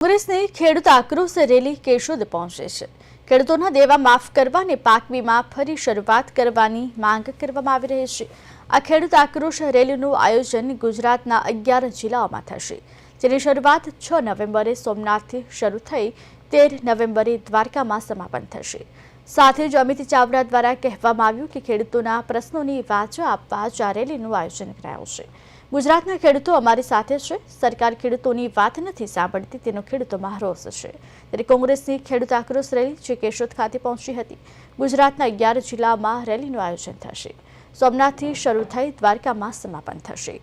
કોંગ્રેસની ખેડૂત આક્રોશ રેલી કેશોદ પહોંચે છે. ખેડૂતોના દેવા માફ કરવા અને પાક વીમા ફરી શરૂઆત કરવાની માંગ કરવામાં આવી રહી છે. આ ખેડૂત આક્રોશ રેલીનું આયોજન ગુજરાતના અગિયાર જિલ્લાઓમાં થશે. જેની શરૂઆત છ નવેમ્બરે સોમનાથથી શરૂ થઈ તેર નવેમ્બરે દ્વારકામાં સમાપન થશે. સાથે જ અમિત ચાવડા દ્વારા કહેવામાં આવ્યું કે ખેડૂતોના પ્રશ્નોની વાચા આપવા આ રેલીનું આયોજન કરાયું છે. ગુજરાતના ખેડૂતો અમારી સાથે છે. સરકાર ખેડૂતોની વાત નથી સાંભળતી, તેનો ખેડૂતોમાં રોષ છે. ત્યારે કોંગ્રેસની ખેડૂત આક્રોશ રેલી જે કેશોદ ખાતે પહોંચી હતી. ગુજરાતના અગિયાર જિલ્લામાં રેલીનું આયોજન થશે. સોમનાથથી શરૂ થઈ દ્વારકામાં સમાપન થશે.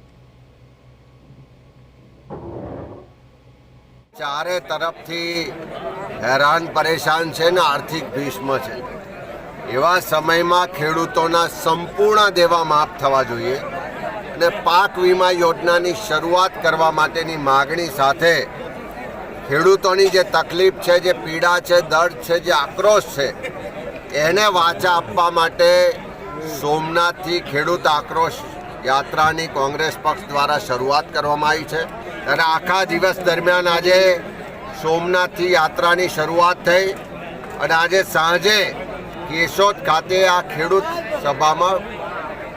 ચારે તરફથી હેરાન, પરેશાન છે ને આર્થિક ભીષ્મ છે. એવા સમયમાં ખેડૂતોના સંપૂર્ણ દેવા માફ થવા જોઈએ અને પાક વીમા યોજનાની શરૂઆત કરવા માટેની માગણી સાથે ખેડૂતોની જે તકલીફ છે, જે પીડા છે, દર્દ છે, જે આક્રોશ છે, એને વાચા આપવા માટે સોમનાથથી ખેડૂત આક્રોશ યાત્રાની કોંગ્રેસ પક્ષ દ્વારા શરૂઆત કરવામાં આવી છે. અને આખા દિવસ દરમિયાન આજે સોમનાથથી યાત્રાની શરૂઆત થઈ અને આજે સાંજે કેશોદ ખાતે આ ખેડૂત સભામાં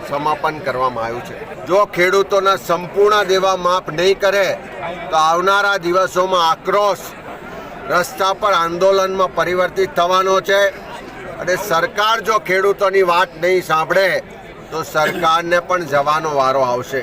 સમાપન કરવામાં આવ્યું છે. જો ખેડૂતોના સંપૂર્ણ દેવા માફ નહીં કરે, તો આવનારા દિવસોમાં આક્રોશ રસ્તા પર આંદોલનમાં પરિવર્તિત થવાનો છે અને સરકાર જો ખેડૂતોની વાત નહીં સાંભળે, તો સરકારને પણ જવાનો વારો આવશે.